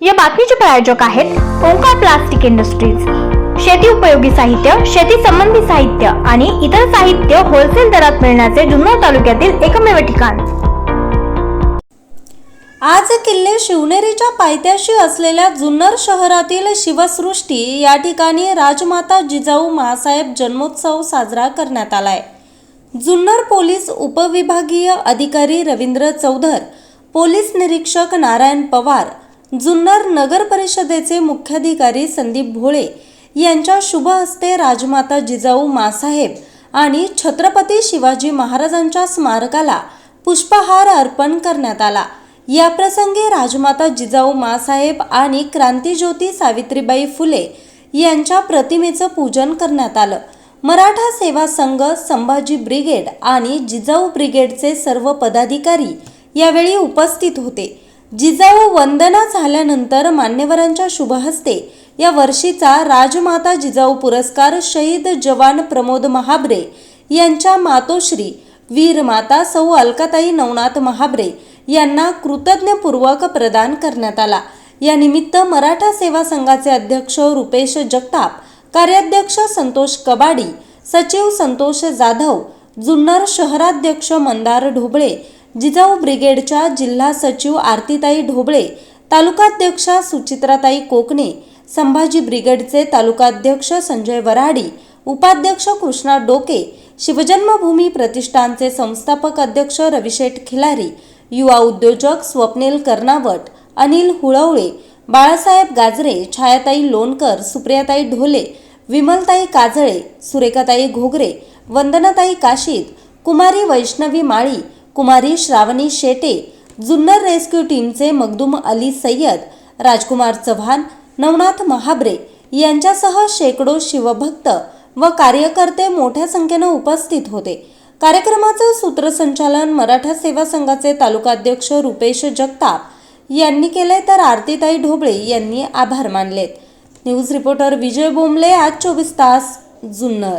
या बातमीचे प्रायोजक आहेत ओंकार प्लास्टिक इंडस्ट्रीज. शेती उपयोगी साहित्य शेती संबंधी साहित्य आणि इतर साहित्य होलसेल दरात मिळण्याचे जुन्नर तालुक्यातील एकमेव ठिकाण. आज किल्ले शिवनेरीच्या पायथ्याशी असलेल्या जुन्नर शहरातील शिवसृष्टी या ठिकाणी राजमाता जिजाऊ मासाहेब जन्मोत्सव साजरा करण्यात आलाय. जुन्नर पोलीस उपविभागीय अधिकारी रवींद्र चौधर पोलीस निरीक्षक नारायण पवार जुन्नर नगर परिषदेचे मुख्याधिकारी संदीप भोळे यांच्या शुभ हस्ते राजमाता जिजाऊ मासाहेब आणि छत्रपती शिवाजी महाराजांच्या स्मारकाला पुष्पहार अर्पण करण्यात आला. याप्रसंगी राजमाता जिजाऊ मासाहेब आणि क्रांतीज्योती सावित्रीबाई फुले यांच्या प्रतिमेचं पूजन करण्यात आलं. मराठा सेवा संघ संभाजी ब्रिगेड आणि जिजाऊ ब्रिगेडचे सर्व पदाधिकारी यावेळी उपस्थित होते. जिजाऊ वंदना झाल्यानंतर मान्यवरांच्या शुभहस्ते या वर्षीचा राजमाता जिजाऊ पुरस्कार शहीद जवान प्रमोद महाबरे यांच्या मातोश्री वीर माता सौ अलकाताई नवनाथ महाबरे यांना कृतज्ञपूर्वक प्रदान करण्यात आला. या निमित्त मराठा सेवा संघाचे अध्यक्ष रुपेश जगताप कार्याध्यक्ष संतोष कबाडी सचिव संतोष जाधव जुन्नर शहराध्यक्ष मंदार ढोबळे जिजाऊ ब्रिगेडच्या जिल्हा सचिव आरतीताई ढोबळे तालुकाध्यक्षा सुचित्राताई कोकणे संभाजी ब्रिगेडचे तालुकाध्यक्ष संजय वराडी उपाध्यक्ष कृष्णा डोके शिवजन्मभूमी प्रतिष्ठानचे संस्थापक अध्यक्ष रविशेठ खिलारी युवा उद्योजक स्वप्नील कर्नावट अनिल हुळवळे बाळासाहेब गाजरे छायाताई लोणकर सुप्रियाताई ढोले विमलताई काजळे सुरेखाताई घोगरे वंदनाताई काशीद कुमारी वैष्णवी माळी कुमारी श्रावणी शेटे जुन्नर रेस्क्यू टीमचे मखदूम अली सय्यद राजकुमार चव्हाण नवनाथ महाबरे यांच्यासह शेकडो शिवभक्त व कार्यकर्ते मोठ्या संख्येनं उपस्थित होते. कार्यक्रमाचं सूत्रसंचालन मराठा सेवा संघाचे तालुकाध्यक्ष रुपेश जगताप यांनी केले तर आरतीताई ढोबळे यांनी आभार मानलेत. न्यूज रिपोर्टर विजय बोंबले आज चोवीस तास जुन्नर.